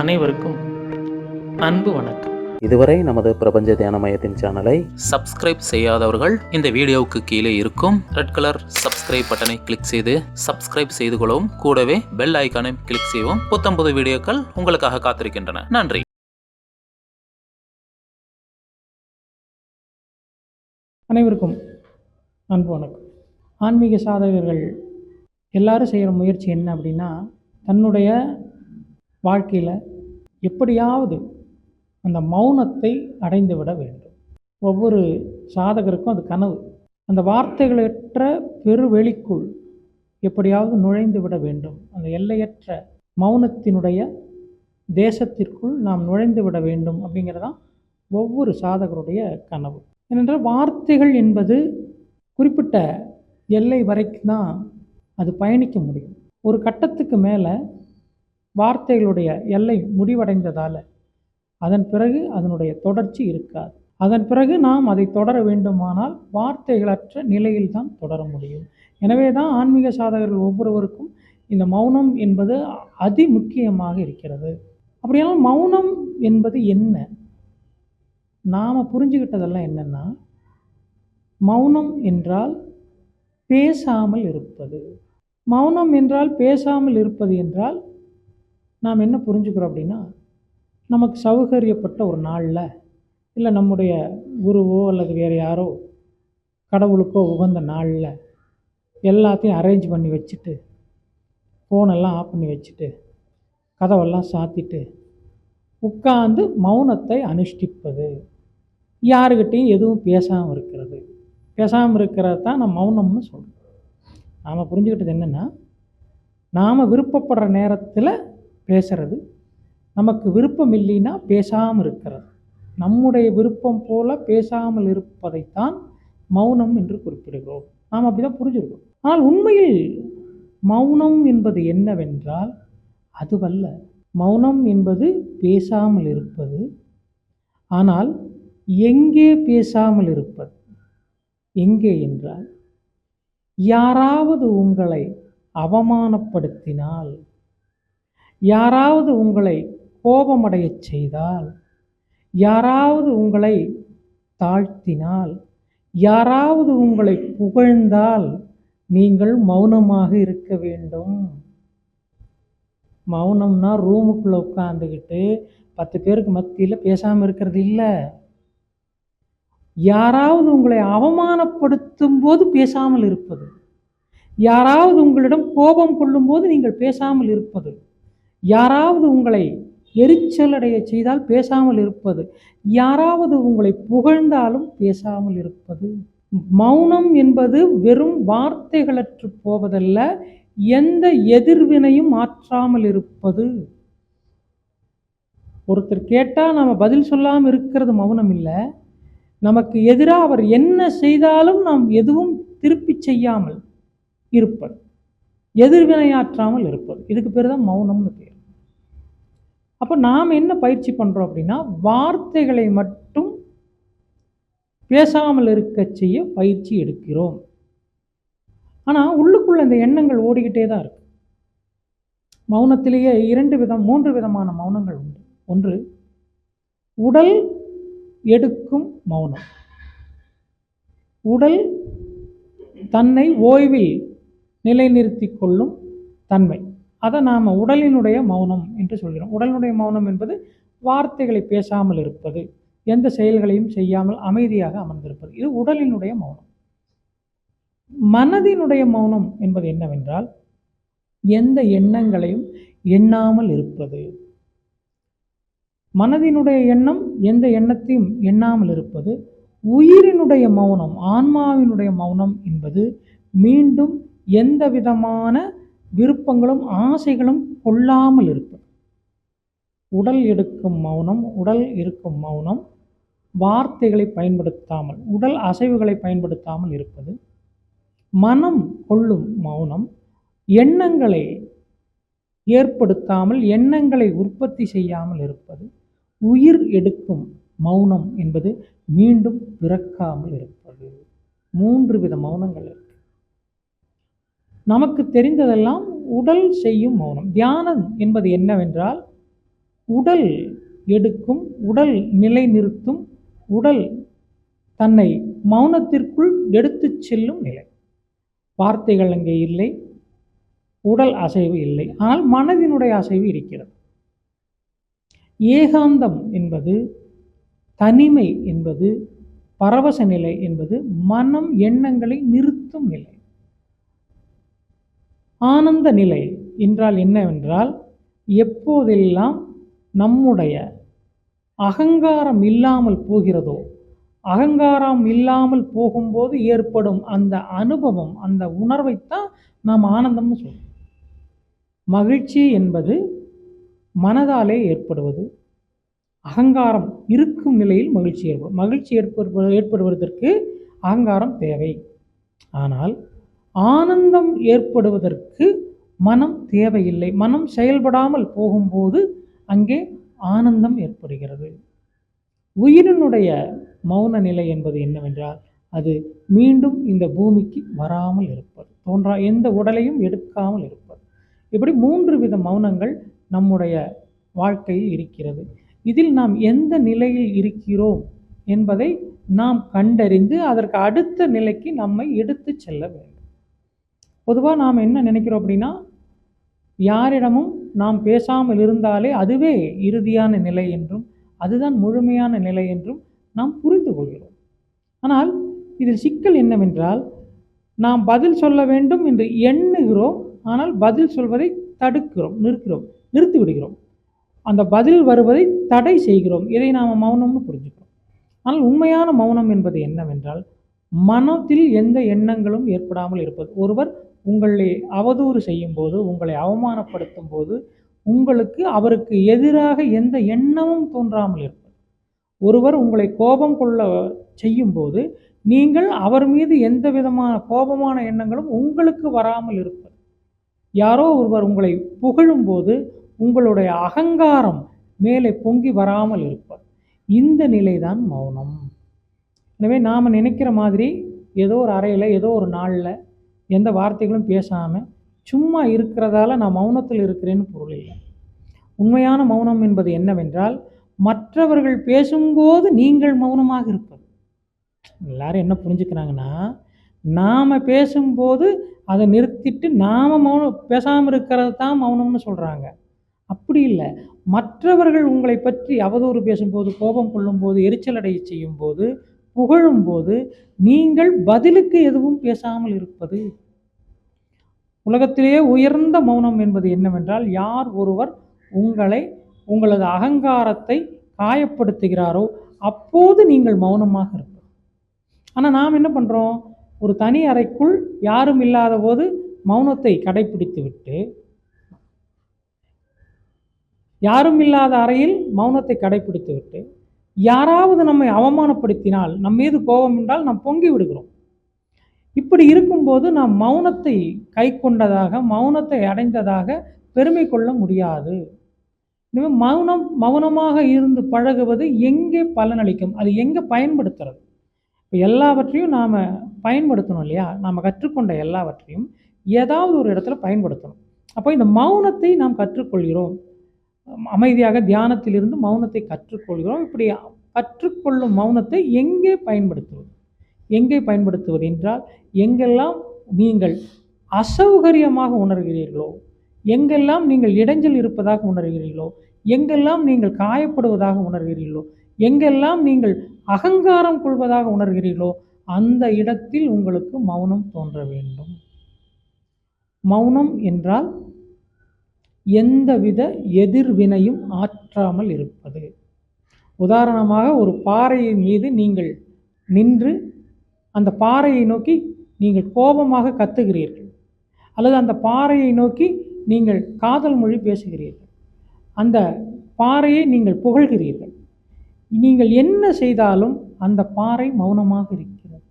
அனைவருக்கும் அன்பு வணக்கம். இதுவரை நமது பிரபஞ்ச தியான மையத்தின் சேனலை சப்ஸ்கிரைப் செய்யாதவர்கள் இந்த வீடியோவுக்கு கீழே இருக்கும் ரெட் கலர் சப்ஸ்கிரைப் பட்டனை கிளிக் செய்து சப்ஸ்கிரைப் செய்து கொள்ளவும். கூடவே பெல் ஐக்கானை கிளிக் செய்யவும். புத்தம்புது வீடியோக்கள் உங்களுக்காக காத்திருக்கின்றன. நன்றி. அனைவருக்கும் அன்பு வணக்கம். ஆன்மீக சாதகர்கள் எல்லாரும் செய்கிற முயற்சி என்ன அப்படின்னா தன்னுடைய வாழ்க்கையில் எப்படியாவது அந்த மௌனத்தை அடைந்து விட வேண்டும். ஒவ்வொரு சாதகருக்கும் அது கனவு. அந்த வார்த்தைகளற்ற பெருவெளிக்குள் எப்படியாவது நுழைந்து விட வேண்டும். அந்த எல்லையற்ற மௌனத்தினுடைய தேசத்திற்குள் நாம் நுழைந்து விட வேண்டும் அப்படிங்கிறதான் ஒவ்வொரு சாதகருடைய கனவு. ஏனென்றால் வார்த்தைகள் என்பது குறிப்பிட்ட எல்லை வரைக்கும் தான் அது பயணிக்க முடியும். ஒரு கட்டத்துக்கு மேலே வார்த்தைகளுடைய எல்லை முடிவடைந்ததால் அதன் பிறகு அதனுடைய தொடர்ச்சி இருக்காது. அதன் பிறகு நாம் அதை தொடர வேண்டுமானால் வார்த்தைகளற்ற நிலையில் தான் தொடர முடியும். எனவே தான் ஆன்மீக சாதகர்கள் ஒவ்வொருவருக்கும் இந்த மௌனம் என்பது அதி முக்கியமாக இருக்கிறது. அப்படியானால் மௌனம் என்பது என்ன? நாம் புரிஞ்சுக்கிட்டதெல்லாம் என்னென்னா மௌனம் என்றால் பேசாமல் இருப்பது. மௌனம் என்றால் பேசாமல் இருப்பது என்றால் நாம் என்ன புரிஞ்சுக்கிறோம் அப்படின்னா நமக்கு சௌகரியப்பட்ட ஒரு நாளில் இல்லை நம்முடைய குருவோ அல்லது வேறு யாரோ கடவுளுக்கோ உகந்த நாளில் எல்லாத்தையும் அரேஞ்ச் பண்ணி வச்சுட்டு ஃபோனெல்லாம் ஆஃப் பண்ணி வச்சுட்டு கதவெல்லாம் சாத்திட்டு உட்கார்ந்து மௌனத்தை அனுஷ்டிப்பது. யாருக்கிட்டேயும் எதுவும் பேசாமல் இருக்கிறது. பேசாமல் இருக்கிறது தான் நம்ம மௌனம்னு சொல்கிறோம் நாம் புரிஞ்சுக்கிட்டது என்னென்னா நாம் விருப்பப்படுற நேரத்தில் பேசுறது. நமக்கு விருப்பம் இல்லைன்னா பேசாமல் இருக்கிறது. நம்முடைய விருப்பம் போல பேசாமல் இருப்பதைத்தான் மௌனம் என்று குறிப்பிடுகிறோம். நாம் அப்படி தான் புரிஞ்சுருக்கோம் ஆனால் உண்மையில் மௌனம் என்பது என்னவென்றால் அதுவல்ல. மௌனம் என்பது பேசாமல் இருப்பது. ஆனால் எங்கே பேசாமல் இருப்பது? எங்கே என்றால் யாராவது உங்களை அவமானப்படுத்தினால் யாராவது உங்களை கோபமடையச் செய்தால் யாராவது உங்களை தாழ்த்தினால் யாராவது உங்களை புகழ்ந்தால் நீங்கள் மௌனமாக இருக்க வேண்டும். மௌனம்னா ரூமுக்குள்ளே உட்காந்துக்கிட்டு பத்து பேருக்கு மத்தியில் பேசாமல் இருக்கிறது இல்லை. யாராவது உங்களை அவமானப்படுத்தும் போது பேசாமல் இருப்பது. யாராவது உங்களிடம் கோபம் கொள்ளும்போது நீங்கள் பேசாமல் இருப்பது. யாராவது உங்களை எரிச்சலடைய செய்தால் பேசாமல் இருப்பது. யாராவது உங்களை புகழ்ந்தாலும் பேசாமல் இருப்பது. மௌனம் என்பது வெறும் வார்த்தைகளற்று போவதல்ல எந்த எதிர்வினையும் மாற்றாமல் இருப்பது. ஒருத்தர் கேட்டால் நாம் பதில் சொல்லாமல் இருக்கிறது மௌனம் இல்லை. நமக்கு எதிராக அவர் என்ன செய்தாலும் நாம் எதுவும் திருப்பி செய்யாமல் இருப்பது. எதிர்வினையாற்றாமல் இருப்பது. இதுக்கு பேர் தான் மௌனம்னு அப்போ நாம் என்ன பயிற்சி பண்ணுறோம் அப்படின்னா வார்த்தைகளை மட்டும் பேசாமல் இருக்க செய்ய பயிற்சி எடுக்கிறோம். ஆனால் உள்ளுக்குள்ள இந்த எண்ணங்கள் ஓடிக்கிட்டே தான் இருக்கு. மௌனத்திலேயே இரண்டு விதம் மூன்று விதமான மௌனங்கள் உண்டு. ஒன்று உடல் எடுக்கும் மௌனம். உடல் தன்னை ஓய்வில் நிலைநிறுத்தி கொள்ளும் தன்மை. அதை நாம் உடலினுடைய மௌனம் என்று சொல்கிறோம். உடலினுடைய மௌனம் என்பது வார்த்தைகளை பேசாமல் இருப்பது எந்த செயல்களையும் செய்யாமல் அமைதியாக அமர்ந்திருப்பது. இது உடலினுடைய மௌனம். மனதினுடைய மௌனம் என்பது என்னவென்றால் எந்த எண்ணங்களையும் எண்ணாமல் இருப்பது. மனதினுடைய எண்ணம் எந்த எண்ணத்தையும் எண்ணாமல் இருப்பது. உயிரினுடைய மௌனம் ஆன்மாவினுடைய மௌனம் என்பது மீண்டும் எந்த விதமான விருப்பங்களும் ஆசைகளும் கொள்ளாமல் இருப்பது. உடல் எடுக்கும் மௌனம் உடல் இருக்கும் மௌனம் வார்த்தைகளை பயன்படுத்தாமல் உடல் அசைவுகளை பயன்படுத்தாமல் இருப்பது. மனம் கொள்ளும் மௌனம் எண்ணங்களை ஏற்படுத்தாமல் எண்ணங்களை உற்பத்தி செய்யாமல் இருப்பது. உயிர் எடுக்கும் மௌனம் என்பது மீண்டும் பிறக்காமல் இருப்பது. மூன்று வித மௌனங்கள் இருக்கும் நமக்கு தெரிந்ததெல்லாம் உடல் செய்யும் மௌனம். தியானம் என்பது என்னவென்றால் உடல் எடுக்கும் உடல் நிலை நிறுத்தும் உடல் தன்னை மௌனத்திற்குள் எடுத்து செல்லும் நிலை. வார்த்தைகள் அங்கே இல்லை உடல் அசைவு இல்லை. ஆனால் மனதினுடைய அசைவு இருக்கிறது. ஏகாந்தம் என்பது தனிமை என்பது பரவச நிலை என்பது மனம் எண்ணங்களை நிறுத்தும் நிலை. ஆனந்த நிலை என்றால் என்னவென்றால் எப்போதெல்லாம் நம்முடைய அகங்காரம் இல்லாமல் போகிறதோ அகங்காரம் இல்லாமல் போகும்போது ஏற்படும் அந்த அனுபவம் அந்த உணர்வைத்தான் நாம் ஆனந்தம்னு சொல்றோம். மகிழ்ச்சி என்பது மனதாலே ஏற்படுவது. அகங்காரம் இருக்கும் நிலையில் மகிழ்ச்சி ஏற்படும். மகிழ்ச்சி ஏற்படுவ ஏற்படுவதற்கு அகங்காரம் தேவை. ஆனால் ஆனந்தம் ஏற்படுவதற்கு மனம் தேவையில்லை. மனம் செயல்படாமல் போகும்போது அங்கே ஆனந்தம் ஏற்படுகிறது. உயிரினுடைய மௌன நிலை என்பது என்னவென்றால் அது மீண்டும் இந்த பூமிக்கு வராமல் இருப்பது தோன்றா எந்த உடலையும் எடுக்காமல் இருப்பது. இப்படி மூன்று வித மௌனங்கள் நம்முடைய வாழ்க்கையில் இருக்கிறது. இதில் நாம் எந்த நிலையில் இருக்கிறோம் என்பதை நாம் கண்டறிந்து அதற்கு அடுத்த நிலைக்கு நம்மை எடுத்து செல்ல வேண்டும். பொதுவாக நாம் என்ன நினைக்கிறோம் அப்படின்னா யாரிடமும் நாம் பேசாமல் இருந்தாலே அதுவே இறுதியான நிலை என்றும் அதுதான் முழுமையான நிலை என்றும் நாம் புரிந்து கொள்கிறோம். ஆனால் இதில் சிக்கல் என்னவென்றால் நாம் பதில் சொல்ல வேண்டும் என்று எண்ணுகிறோம் ஆனால் பதில் சொல்வதை தடுக்கிறோம் நிறுக்கிறோம் நிறுத்தி விடுகிறோம். அந்த பதில் வருவதை தடை செய்கிறோம். இதை நாம் மௌனம்னு புரிஞ்சுக்கிறோம். ஆனால் உண்மையான மௌனம் என்பது என்னவென்றால் மனத்தில் எந்த எண்ணங்களும் ஏற்படாமல் இருப்பது. ஒருவர் உங்களை அவதூறு செய்யும் போது உங்களை அவமானப்படுத்தும் போது உங்களுக்கு அவருக்கு எதிராக எந்த எண்ணமும் தோன்றாமல் இருப்பது. ஒருவர் உங்களை கோபம் கொள்ள செய்யும் போது நீங்கள் அவர் மீது எந்த விதமான கோபமான எண்ணங்களும் உங்களுக்கு வராமல் இருப்பது. யாரோ ஒருவர் உங்களை புகழும்போது உங்களுடைய அகங்காரம் மேலே பொங்கி வராமல் இருப்பது. இந்த நிலைதான் மௌனம். எனவே நாம் நினைக்கிற மாதிரி ஏதோ ஒரு அறையில் ஏதோ ஒரு நாளில் எந்த வார்த்தைகளும் பேசாமல் சும்மா இருக்கிறதால நான் மௌனத்தில் இருக்கிறேன்னு பொருள் இல்லை. உண்மையான மௌனம் என்பது என்னவென்றால் மற்றவர்கள் பேசும்போது நீங்கள் மௌனமாக இருப்பது. எல்லாரும் என்ன புரிஞ்சுக்கிறாங்கன்னா நாம் பேசும்போது அதை நிறுத்திட்டு நாம் மௌனம் பேசாமல் இருக்கிறது தான் மௌனம்னு சொல்கிறாங்க அப்படி இல்லை. மற்றவர்கள் உங்களை பற்றி அவதூறு பேசும்போது கோபம் கொள்ளும்போது எரிச்சல் அடைய செய்யும்போது புகழும்போது நீங்கள் பதிலுக்கு எதுவும் பேசாமல் இருப்பது. உலகத்திலேயே உயர்ந்த மௌனம் என்பது என்னவென்றால் யார் ஒருவர் உங்களை உங்களது அகங்காரத்தை காயப்படுத்துகிறாரோ அப்போது நீங்கள் மௌனமாக இருப்பது. ஆனால் நாம் என்ன பண்ணுறோம் ஒரு தனி அறைக்குள் யாரும் இல்லாத போது மௌனத்தை கடைப்பிடித்து விட்டு யாரும் இல்லாத அறையில் மௌனத்தை கடைப்பிடித்து விட்டு யாராவது நம்மை அவமானப்படுத்தினால் நம் மீது கோபம் என்றால் நாம் பொங்கி விடுகிறோம். இப்படி இருக்கும்போது நாம் மௌனத்தை கை கொண்டதாக மௌனத்தை அடைந்ததாக பெருமை கொள்ள முடியாது. எனவே மௌனம் மௌனமாக இருந்து பழகுவது எங்கே பலனளிக்கும்? அது எங்கே பயன்படுத்துறது? இப்போ எல்லாவற்றையும் நாம் பயன்படுத்தணும் இல்லையா? நாம் கற்றுக்கொண்ட எல்லாவற்றையும் ஏதாவது ஒரு இடத்துல பயன்படுத்தணும். அப்போ இந்த மௌனத்தை நாம் கற்றுக்கொள்கிறோம். அமைதியாக தியானத்திலிருந்து மௌனத்தை கற்றுக்கொள்கிறோம். இப்படி கற்றுக்கொள்ளும் மௌனத்தை எங்கே பயன்படுத்துவது? எங்கே பயன்படுத்துவது என்றால் எங்கெல்லாம் நீங்கள் அசௌகரியமாக உணர்கிறீர்களோ எங்கெல்லாம் நீங்கள் இடைஞ்சல் இருப்பதாக உணர்கிறீர்களோ எங்கெல்லாம் நீங்கள் காயப்படுவதாக உணர்கிறீர்களோ எங்கெல்லாம் நீங்கள் அகங்காரம் கொள்வதாக உணர்கிறீர்களோ அந்த இடத்தில் உங்களுக்கு மௌனம் தோன்ற வேண்டும். மௌனம் என்றால் எந்தவித எதிர்வினையும் ஆற்றாமல் இருப்பது. உதாரணமாக ஒரு பாறையின் மீது நீங்கள் நின்று அந்த பாறையை நோக்கி நீங்கள் கோபமாக கத்துகிறீர்கள். அல்லது அந்த பாறையை நோக்கி நீங்கள் காதல் மொழி பேசுகிறீர்கள். அந்த பாறையை நீங்கள் புகழ்கிறீர்கள். நீங்கள் என்ன செய்தாலும் அந்த பாறை மௌனமாக இருக்கிறது.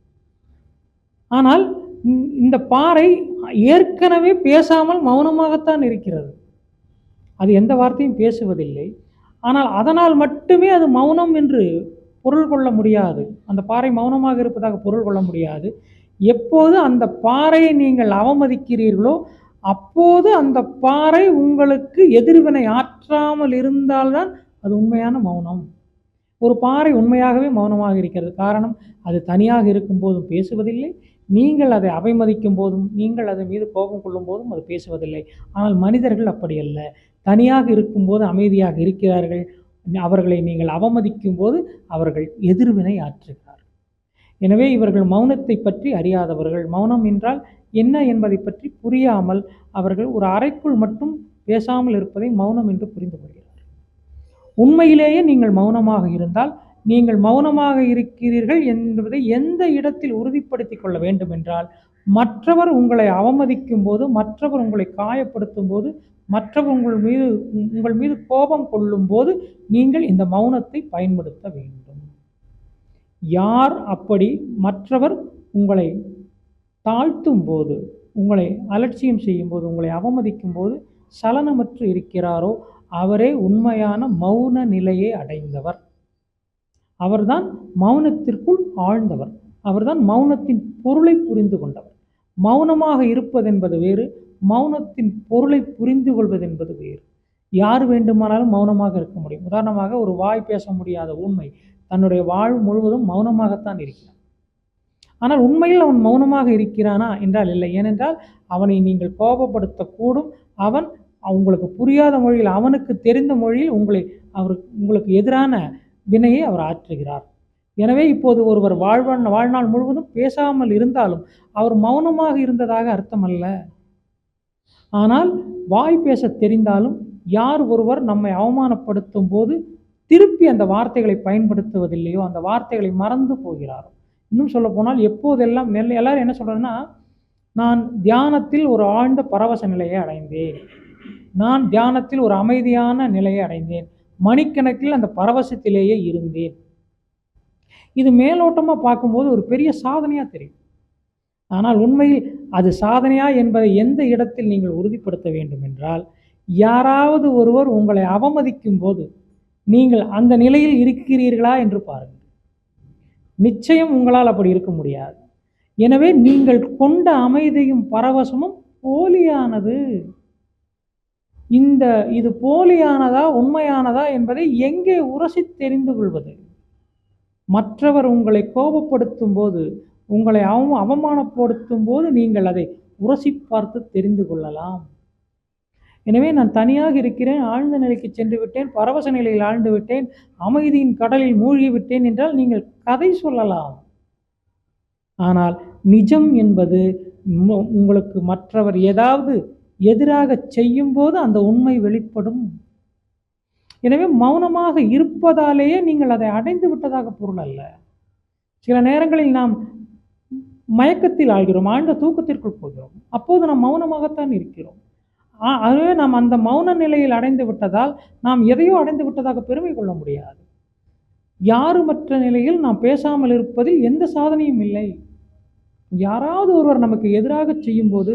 ஆனால் இந்த- இந்த பாறை ஏற்கனவே பேசாமல் மௌனமாகத்தான் இருக்கிறது. அது எந்த வார்த்தையும் பேசுவதில்லை. ஆனால் அதனால் மட்டுமே அது மௌனம் என்று பொருள் கொள்ள முடியாது. அந்த பாறை மௌனமாக இருப்பதாக பொருள் கொள்ள முடியாது. எப்போது அந்த பாறையை நீங்கள் அவமதிக்கிறீர்களோ அப்போது அந்த பாறை உங்களுக்கு எதிர்வினை ஆற்றாமல் இருந்தால்தான் அது உண்மையான மௌனம். ஒரு பாறை உண்மையாகவே மௌனமாக இருக்கிறது. காரணம் அது தனியாக இருக்கும்போதும் பேசுவதில்லை. நீங்கள் அதை அவைமதிக்கும் போதும் நீங்கள் அதன் மீது கோபம் கொள்ளும் போதும் அது பேசுவதில்லை. ஆனால் மனிதர்கள் அப்படி அல்ல. தனியாக இருக்கும்போது அமைதியாக இருக்கிறார்கள். அவர்களை நீங்கள் அவமதிக்கும் போது அவர்கள் எதிர்வினை ஆற்றுகிறார்கள். எனவே இவர்கள் மௌனத்தை பற்றி அறியாதவர்கள். மௌனம் என்றால் என்ன என்பதை பற்றி புரியாமல் அவர்கள் ஒரு அறைக்குள் மட்டும் பேசாமல் இருப்பதை மௌனம் என்று புரிந்து கொள்கிறார்கள். உண்மையிலேயே நீங்கள் மௌனமாக இருந்தால் நீங்கள் மௌனமாக இருக்கிறீர்கள் என்பதை எந்த இடத்தில் உறுதிப்படுத்திக் கொள்ள வேண்டும் என்றால் மற்றவர் உங்களை அவமதிக்கும் போது மற்றவர் உங்களை காயப்படுத்தும் போது மற்றவர் உங்கள் மீது உங்கள் மீது கோபம் கொள்ளும் போது நீங்கள் இந்த மௌனத்தை பயன்படுத்த வேண்டும். யார் அப்படி மற்றவர் உங்களை தாழ்த்தும் போது உங்களை அலட்சியம் செய்யும் போது உங்களை அவமதிக்கும் போது சலனமற்று இருக்கிறாரோ அவரே உண்மையான மௌன நிலையை அடைந்தவர். அவர்தான் மௌனத்திற்குள் ஆழ்ந்தவர். அவர்தான் மௌனத்தின் பொருளை புரிந்து கொண்டவர். மௌனமாக இருப்பதென்பது வேறு மௌனத்தின் பொருளை புரிந்து கொள்வது என்பது வேறு. யார் வேண்டுமானாலும் மௌனமாக இருக்க முடியும். உதாரணமாக ஒரு வாய் பேச முடியாத உண்மை தன்னுடைய வாழ் முழுவதும் மௌனமாகத்தான் இருக்கிறான். ஆனால் உண்மையில் அவன் மௌனமாக இருக்கிறானா என்றால் இல்லை. ஏனென்றால் அவனை நீங்கள் கோபப்படுத்தக்கூடும். அவன் உங்களுக்கு புரியாத மொழியில் அவனுக்கு தெரிந்த மொழியில் உங்களை அவர் உங்களுக்கு எதிரான வினையை அவர் ஆற்றுகிறார். எனவே இப்போது ஒருவர் வாழ்வான் வாழ்நாள் முழுவதும் பேசாமல் இருந்தாலும் அவர் மௌனமாக இருந்ததாக அர்த்தம் அல்ல ஆனால் வாய் பேச தெரிந்தாலும் யார் ஒருவர் நம்மை அவமானப்படுத்தும் போது திருப்பி அந்த வார்த்தைகளை பயன்படுத்துவதில்லையோ அந்த வார்த்தைகளை மறந்து போகிறாரோ. இன்னும் சொல்ல போனால் எப்போதெல்லாம் நெல் எல்லாரும் என்ன சொல்கிறேன்னா நான் தியானத்தில் ஒரு ஆழ்ந்த பரவச நிலையை அடைந்தேன். நான் தியானத்தில் ஒரு அமைதியான நிலையை அடைந்தேன். மணிக்கணக்கில் அந்த பரவசத்திலேயே இருந்தேன். இது மேலோட்டமாக பார்க்கும்போது ஒரு பெரிய சாதனையாக தெரியும். ஆனால் உண்மையில் அது சாதனையா என்பதை எந்த இடத்தில் நீங்கள் உறுதிப்படுத்த வேண்டும் என்றால் யாராவது ஒருவர் உங்களை அவமதிக்கும் போது நீங்கள் அந்த நிலையில் இருக்கிறீர்களா என்று பாருங்கள். நிச்சயம் உங்களால் அப்படி இருக்க முடியாது. எனவே நீங்கள் கொண்ட அமைதியும் பரவசமும் போலியானது. இந்த இது போலியானதா உண்மையானதா என்பதை எங்கே உரசி தெரிந்து கொள்வது? மற்றவர் உங்களை கோபப்படுத்தும் போது உங்களை அவ அவமானப்படுத்தும் போது நீங்கள் அதை உரசி பார்த்து தெரிந்து கொள்ளலாம். எனவே நான் தனியாக இருக்கிறேன் ஆழ்ந்த நிலைக்கு சென்று விட்டேன் பரவச நிலையில் ஆழ்ந்து விட்டேன் அமைதியின் கடலில் மூழ்கி விட்டேன் என்றால் நீங்கள் கதை சொல்லலாம். ஆனால் நிஜம் என்பது உங்களுக்கு மற்றவர் ஏதாவது எதிராக செய்யும்போது அந்த உண்மை வெளிப்படும். எனவே மௌனமாக இருப்பதாலேயே நீங்கள் அதை அடைந்து விட்டதாக பொருள் அல்ல. சில நேரங்களில் நாம் மயக்கத்தில் ஆகிறோம் ஆழ்ந்த தூக்கத்திற்குள் போகிறோம். அப்போது நாம் மௌனமாகத்தான் இருக்கிறோம். அதுவே ஆகவே நாம் அந்த மௌன நிலையில் அடைந்து விட்டதால் நாம் எதையோ அடைந்து விட்டதாக பெருமை கொள்ள முடியாது. யாருமற்ற நிலையில் நாம் பேசாமல் இருப்பதில் எந்த சாதனையும் இல்லை. யாராவது ஒருவர் நமக்கு எதிராக செய்யும்போது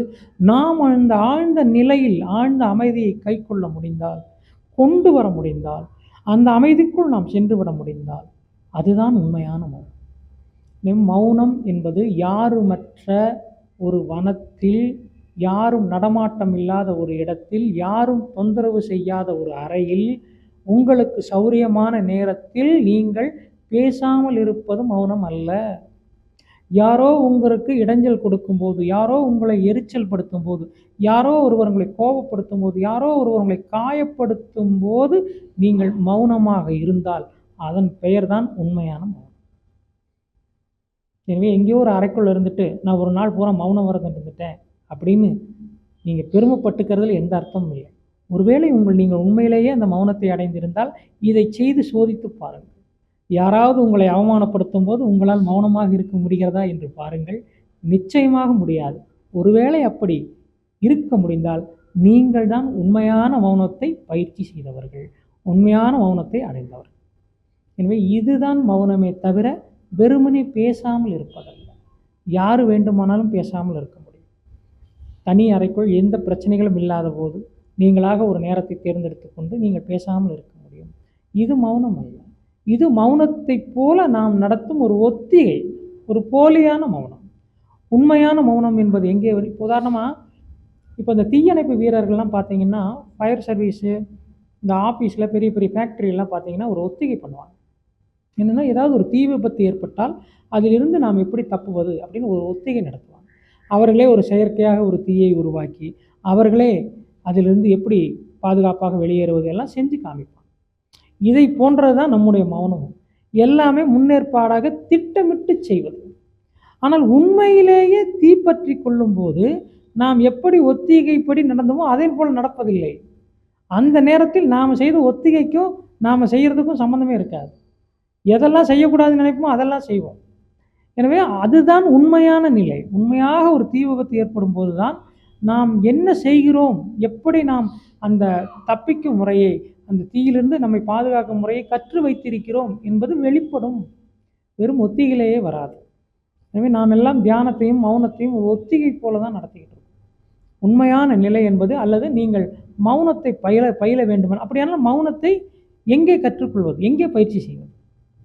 நாம் அந்த ஆழ்ந்த நிலையில் ஆழ்ந்த அமைதியை கைக்கொள்ள முடிந்தால் கொண்டு வர முடிந்தால் அந்த அமைதிக்குள் நாம் சென்று விட முடிந்தால் அதுதான் உண்மையான மௌனம். மௌனம் என்பது யாருமற்ற ஒரு வனத்தில் யாரும் நடமாட்டம் இல்லாத ஒரு இடத்தில் யாரும் தொந்தரவு செய்யாத ஒரு அறையில் உங்களுக்கு சௌரியமான நேரத்தில் நீங்கள் பேசாமல் இருப்பது மௌனம் அல்ல. யாரோ உங்களுக்கு இடைஞ்சல் கொடுக்கும்போது யாரோ உங்களை எரிச்சல் படுத்தும் போது யாரோ ஒருவர் உங்களை கோபப்படுத்தும் போது யாரோ ஒருவர் உங்களை காயப்படுத்தும் போது நீங்கள் மௌனமாக இருந்தால் அதன் பெயர்தான் உண்மையான மௌனம். எனவே எங்கேயோ ஒரு அறைக்குள்ளே இருந்துட்டு நான் ஒரு நாள் பூரா மௌன விரதம் இருந்துட்டேன் அப்படின்னு நீங்கள் பெருமைப்பட்டுக்கிறதுல எந்த அர்த்தமும் இல்லை. ஒருவேளை உங்கள் நீங்கள் உண்மையிலேயே அந்த மௌனத்தை அடைந்திருந்தால் இதை செய்து சோதித்து பாருங்கள். யாராவது உங்களை அவமானப்படுத்தும் போது உங்களால் மௌனமாக இருக்க முடிகிறதா என்று பாருங்கள். நிச்சயமாக முடியாது. ஒருவேளை அப்படி இருக்க முடிந்தால் நீங்கள் தான் உண்மையான மௌனத்தை பயிற்சி செய்தவர்கள் உண்மையான மௌனத்தை அடைந்தவர்கள். எனவே இதுதான் மௌனமே தவிர வெறுமனே பேசாமல் இருப்பதல்ல. யார் வேண்டுமானாலும் பேசாமல் இருக்க முடியும். தனி அறைக்குள் எந்த பிரச்சனைகளும் இல்லாத போது நீங்களாக ஒரு நேரத்தை தேர்ந்தெடுத்து கொண்டு நீங்கள் பேசாமல் இருக்க முடியும். இது மௌனம் அல்ல. இது மௌனத்தைப் போல நாம் நடத்தும் ஒரு ஒத்திகை ஒரு போலியான மௌனம். உண்மையான மௌனம் என்பது எங்கே வரும்? உதாரணமாக இப்போ இந்த தீயணைப்பு வீரர்கள்லாம் பார்த்தீங்கன்னா ஃபயர் சர்வீஸு இந்த ஆஃபீஸில் பெரிய பெரிய ஃபேக்ட்ரியெல்லாம் பார்த்தீங்கன்னா ஒரு ஒத்திகை பண்ணுவாங்க. என்னென்னா ஏதாவது ஒரு தீ விபத்து ஏற்பட்டால் அதிலிருந்து நாம் எப்படி தப்புவது அப்படின்னு ஒரு ஒத்திகை நடத்துவாங்க. அவர்களே ஒரு செயற்கையாக ஒரு தீயை உருவாக்கி அவர்களே அதிலிருந்து எப்படி பாதுகாப்பாக வெளியேறுவது எல்லாம் செஞ்சு காமிப்பாங்க. இதை போன்றது தான் நம்முடைய மௌனமும். எல்லாமே முன்னேற்பாடாக திட்டமிட்டு செய்வது. ஆனால் உண்மையிலேயே தீப்பற்றி கொள்ளும்போது நாம் எப்படி ஒத்திகைப்படி நடந்தோமோ அதே போல் நடப்பதில்லை. அந்த நேரத்தில் நாம் செய்த ஒத்திகைக்கும் நாம் செய்கிறதுக்கும் சம்மந்தமே இருக்காது. எதெல்லாம் செய்யக்கூடாதுன்னு நினைப்போமோ அதெல்லாம் செய்வோம். எனவே அதுதான் உண்மையான நிலை. உண்மையாக ஒரு தீ விபத்து ஏற்படும் போது தான் நாம் என்ன செய்கிறோம்? எப்படி நாம் அந்த தப்பிக்கும் முறையை அந்த தீயிலிருந்து நம்மை பாதுகாக்கும் முறையை கற்று வைத்திருக்கிறோம் என்பது வெளிப்படும். வெறும் ஒத்திகளையே வராது. எனவே நாம் எல்லாம் தியானத்தையும் மௌனத்தையும் ஒரு ஒத்திகை போல தான் நடத்திக்கிட்டு இருக்கோம். உண்மையான நிலை என்பது அல்லது நீங்கள் மௌனத்தை பயில பயில வேண்டுமென அப்படியானால் மௌனத்தை எங்கே கற்றுக்கொள்வது? எங்கே பயிற்சி செய்வது?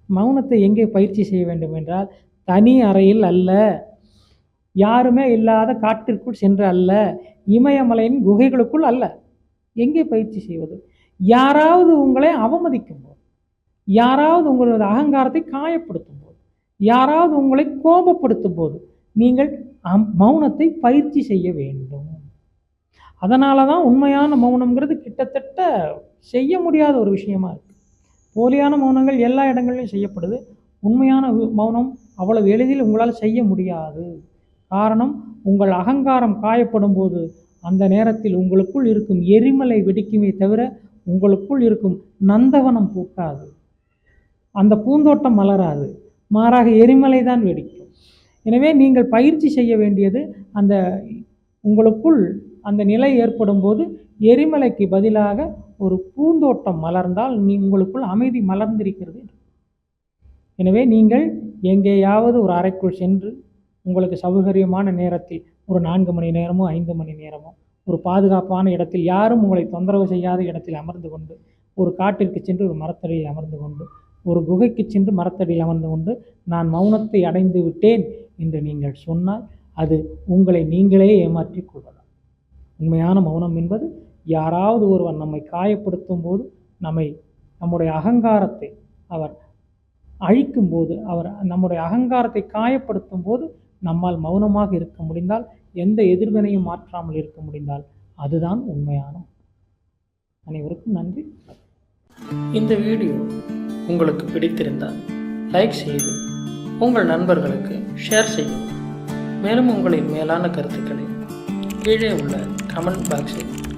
மௌனத்தை எங்கே பயிற்சி செய்ய வேண்டும் என்றால் தனி அறையில் அல்ல. யாருமே இல்லாத காட்டிற்குள் சென்று அல்ல. இமயமலையின் குகைகளுக்குள் அல்ல. எங்கே பயிற்சி செய்வது? யாராவது உங்களை அவமதிக்கும் போது யாராவது உங்களது அகங்காரத்தை காயப்படுத்தும் போது யாராவது உங்களை கோபப்படுத்தும் போது நீங்கள் அம்- மௌனத்தை பயிற்சி செய்ய வேண்டும். அதனால தான் உண்மையான மௌனம்ங்கிறது கிட்டத்தட்ட செய்ய முடியாத ஒரு விஷயமா இருக்கு. போலியான மௌனங்கள் எல்லா இடங்கள்லையும் செய்யப்படுது. உண்மையான மௌனம் அவ்வளவு எளிதில் உங்களால் செய்ய முடியாது. காரணம் உங்கள் அகங்காரம் காயப்படும் போது அந்த நேரத்தில் உங்களுக்குள் இருக்கும் எரிமலை வெடிக்குமே தவிர உங்களுக்குள் இருக்கும் நந்தவனம் பூக்காது. அந்த பூந்தோட்டம் மலராது. மாறாக எரிமலை தான் வெடிக்கும். எனவே நீங்கள் பயிற்சி செய்ய வேண்டியது அந்த உங்களுக்குள் அந்த நிலை ஏற்படும் போது எரிமலைக்கு பதிலாக ஒரு பூந்தோட்டம் மலர்ந்தால் நீ உங்களுக்குள் அமைதி மலர்ந்திருக்கிறது எனவே நீங்கள் எங்கேயாவது ஒரு அறைக்குள் சென்று உங்களுக்கு சௌகரியமான நேரத்தில் ஒரு நான்கு மணி நேரமோ ஐந்து மணி நேரமோ ஒரு பாதுகாப்பான இடத்தில் யாரும் உங்களை தொந்தரவு செய்யாத இடத்தில் அமர்ந்து கொண்டு ஒரு காட்டிற்கு சென்று ஒரு மரத்தடியில் அமர்ந்து கொண்டு ஒரு குகைக்கு சென்று மரத்தடியில் அமர்ந்து கொண்டு நான் மௌனத்தை அடைந்து விட்டேன் என்று நீங்கள் சொன்னால் அது உங்களை நீங்களே ஏமாற்றிக் கொள்வதாம் உண்மையான மௌனம் என்பது யாராவது ஒருவர் நம்மை காயப்படுத்தும் போது நம்மை நம்முடைய அகங்காரத்தை அவர் அழிக்கும் போது அவர் நம்முடைய அகங்காரத்தை காயப்படுத்தும் போது நம்மால் மௌனமாக இருக்க முடிந்தால் எந்த எதிர்வினையும் மாற்றாமல் இருக்க முடிந்தால் அதுதான் உண்மையான அனைவருக்கும் நன்றி. இந்த வீடியோ உங்களுக்கு பிடித்திருந்தால் லைக் செய்து உங்கள் நண்பர்களுக்கு ஷேர் செய்யவும். மேலும் உங்களின் மேலான கருத்துக்களை கீழே உள்ள கமெண்ட் பாக்ஸில்